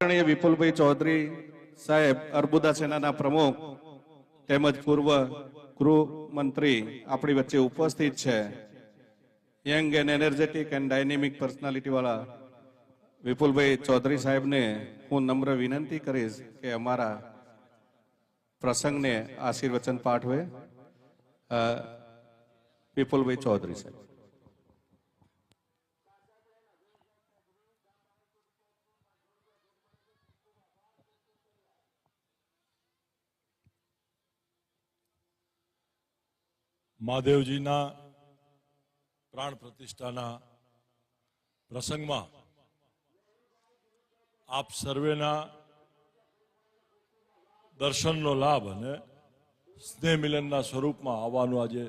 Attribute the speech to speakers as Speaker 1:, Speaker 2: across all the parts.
Speaker 1: આદરણીય વિપુલભાઈ ચૌધરી સાહેબ, અર્બુદા સેનાના પ્રમુખ તેમજ પૂર્વ ગૃહમંત્રી આપણી વચ્ચે ઉપસ્થિત છે. Young and energetic and dynamic personality વાળા વિપુલભાઈ ચૌધરી સાહેબને હું નમ્ર વિનંતી કરીશ કે અમારા પ્રસંગને આશીર્વચન પાઠવે. વિપુલભાઈ ચૌધરી સાહેબ.
Speaker 2: મહાદેવજીના પ્રાણ પ્રતિષ્ઠાના પ્રસંગમાં આપ સર્વેના દર્શનનો લાભ અને સ્નેહ મિલનના સ્વરૂપમાં આવવાનું આજે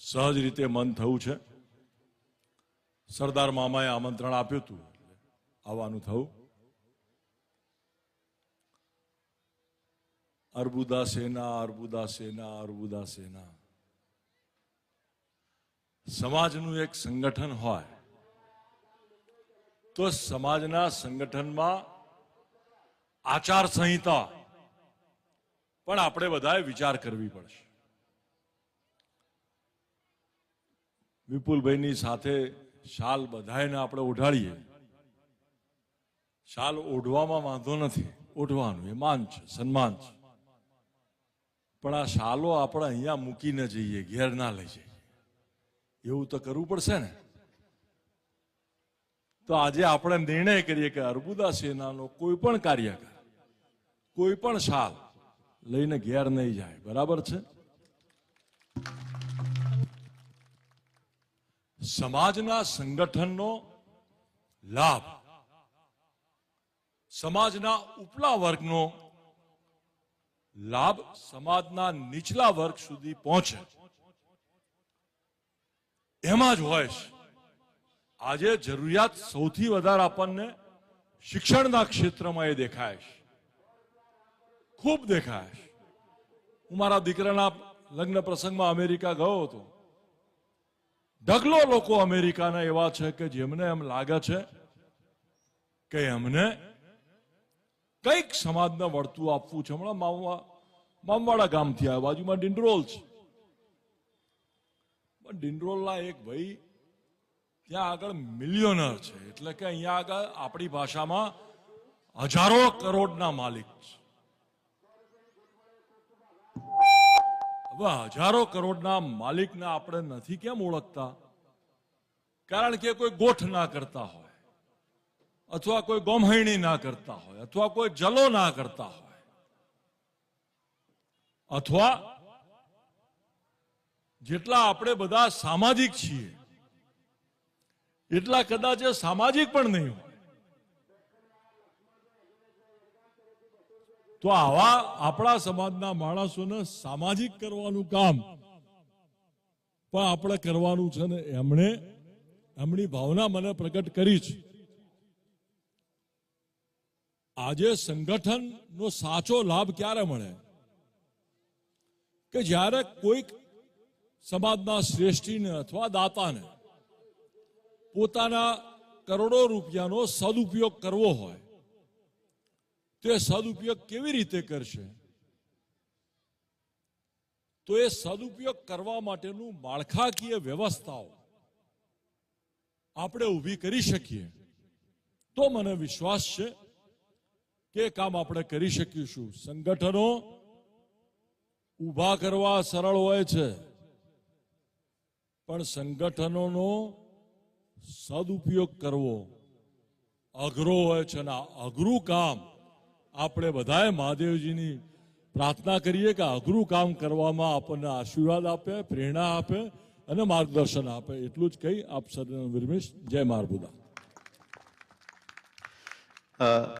Speaker 2: સહજ રીતે મન થયું છે. સરદાર મામાએ આમંત્રણ આપ્યું હતું આવવાનું થયું. અર્બુદા સેના અર્બુદા સેના અર્બુદા સેના. સમાજનું એક સંગઠન હોય, તો સમાજના સંગઠનમાં આચાર સંહિતા પણ આપણે બધાએ વિચાર કરવી પડશે. વિપુલભાઈની સાથે શાલ બધાને આપણે ઓઢાડીએ. શાલ ઓઢવામાં વાંધો નથી, ઓઢવાનું, એ માન છે, સન્માન છે. પણ આ શાલો આપણે અહીંયા મૂકીને જઈએ, ઘેર ના લઈ જઈએ. એવું તો કરવું પડશે ને. તો આજે આપણે નિર્ણય કરીએ કે અર્બુદા સેનાનો કોઈ પણ કાર્યકર, કોઈ પણ શાલ લઈને ઘેર નહીં જાય. બરાબર છે? સમાજના સંગઠનનો લાભ, સમાજના ઉપલા વર્ગનો લાભ સમાજના નીચલા વર્ગ સુધી પહોંચે. એમાં જ હોય. છે આજે જરૂરિયાત સૌથી વધારે આપણને શિક્ષણના ક્ષેત્રમાં એ દેખાય છે. ખૂબ દેખાય છે. હું મારા દીકરાના લગ્ન પ્રસંગમાં અમેરિકા ગયો હતો. ઢગલો લોકો અમેરિકાના એવા છે કે જેમને એમ લાગે છે કે એમને કંઈક સમાજને વળતું આપવું છે. હમણાં મામવા મામવાડા ગામથી આ બાજુમાં ડિંડરોલ છે. પણ ડિંડરોલના એક ભાઈ ત્યાં આગળ મિલિયોનર છે. એટલે કે અહીંયા આગળ આપણી ભાષામાં હજારો કરોડના માલિક છે. હવે હજારો કરોડના માલિકને આપણે નથી કેમ ઓળખતા? કારણ કે કોઈ ગોઠ ના કરતા હોય, અથવા કોઈ ગોમહૈણી ના કરતા હોય, અથવા કોઈ જલો ના કરતા હોય, અથવા જેટલા આપણે બધા સામાજિક છીએ, એટલા કદાચ એ સામાજિક પણ નહીં હોય. તો આવા આપણા સમાજના માણસોને સામાજિક કરવાનું કામ પણ આપણે કરવાનું છે ને એમણે એમની ભાવના મને પ્રગટ કરી છે. આજે સંગઠનનો સાચો લાભ ક્યારે મળે? કે જ્યારે કોઈક સમાજના શ્રેષ્ઠીને અથવા દાતાને પોતાના કરોડો રૂપિયાનો સદુપયોગ કરવો હોય, તે સદુપયોગ કેવી રીતે કરશે? તો એ સદુપયોગ કરવા માટેનું માળખાકીય વ્યવસ્થાઓ આપણે ઊભી કરી શકીએ. તો મને વિશ્વાસ છે કે કામ આપણે કરી શકીશું. સંગઠનો ઊભા કરવા સરળ હોય છે. પણ સંગઠનોનો સદુપયોગ કરવો અઘરો હોય છે અને અઘરું કામ આપણે બધાએ મહાદેવજીની પ્રાર્થના કરીએ કે અઘરું કામ કરવામાં આપણને આશીર્વાદ આપે, પ્રેરણા આપે અને માર્ગદર્શન આપે. એટલું જ કહી આપ વિરમીશ. જય મારબુદા.